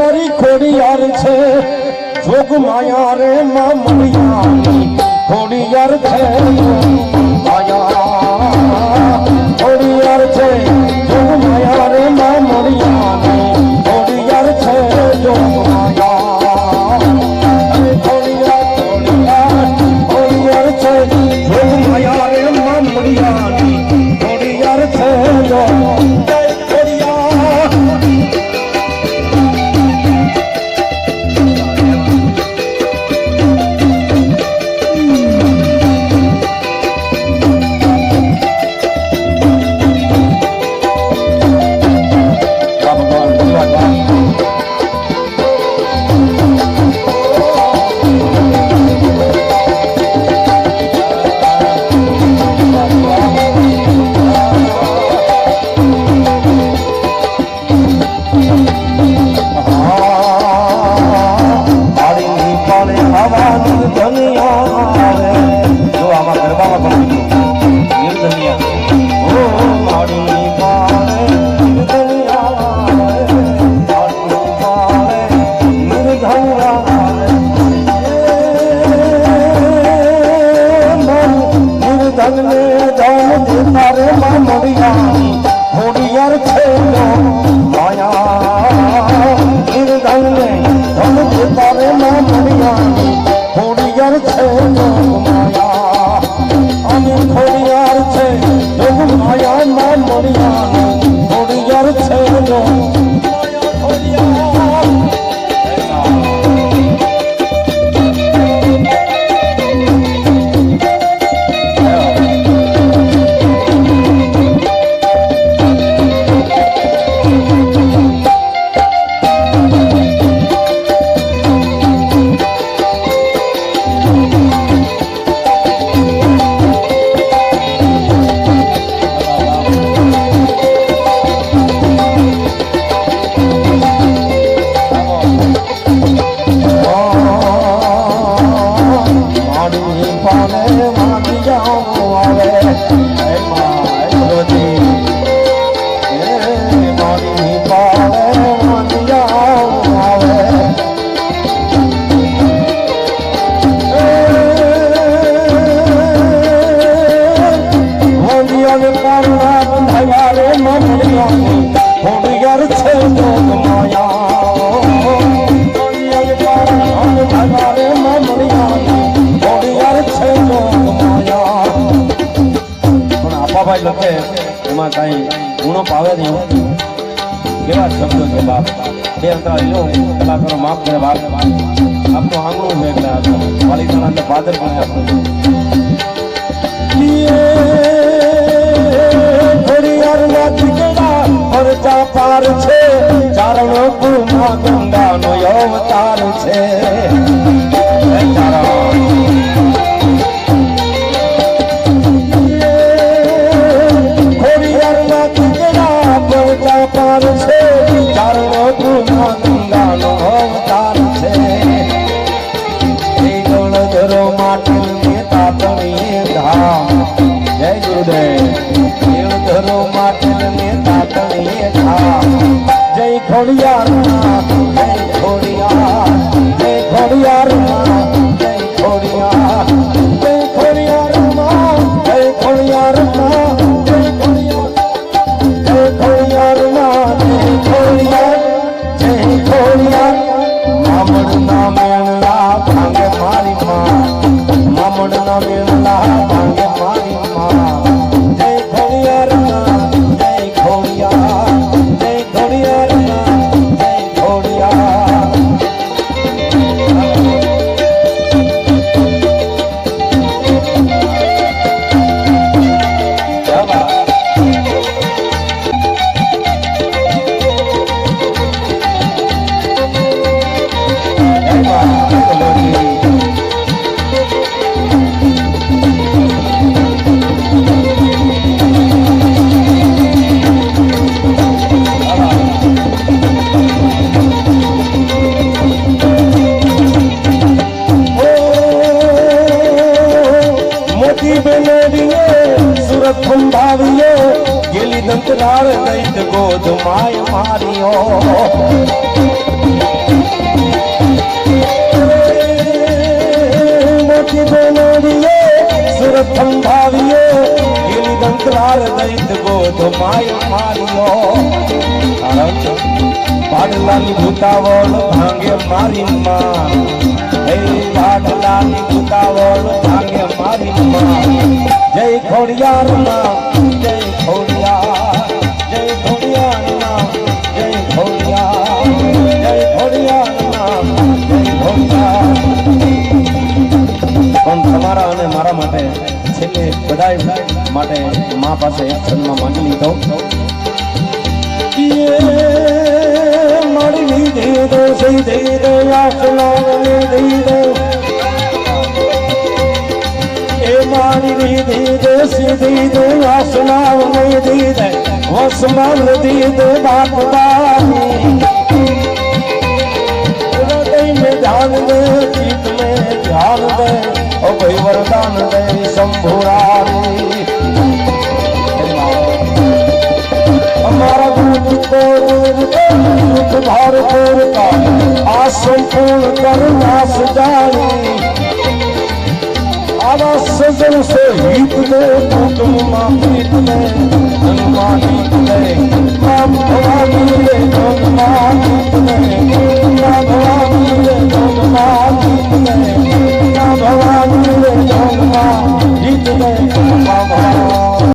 মরি খড়িয়ারছে যোগ মায়া রে মামুয়া খড়িয়ারছে মায়া খড়িয়ারছে Oh, মায়া Oh, oh. ભાઈ લખે એમાં કઈ ગુણો પાવે નહીં કેવા શબ્દો છે બાપ બે અંતરાળી લો કલાકારો માફ કરે બાપ. આપનું આંગણું છે. એટલે પાલિતાણા પાદર પણ આપણું ગંગાનો અવતાર છે. Glória લાળ કંઈક ગોદ માય માર્યો મોટી બેનોડીએ સુરત સંભાવીએ, ગીલી દંતલાળ દૈત ગોદ માય માર્યો પાડલાની ભૂતાવળ ભાંગે મારી માં. હે પાડલાની ભૂતાવળ ભાંગે મારી જય ખોડિયાર માં, જય બધા માટે મા પાસે સન્મા માંગી લીધો. મારી દઈ દો સહી દઈ દો લાખલાની દઈ દો એ મારી દઈ દો સહી દઈ દો વાસનાની દઈ દે વસમાન ધ્યાન દે. અભય વરદાન દે શંભુરારી અમારા ગુરુદેવ ભાર પૂરતા આ સંપૂર્ણ કરુણા સુજાણી આવા સજન સે હિત દે કુટુંબમાં પ્રીત દે હનુમાન હિત દે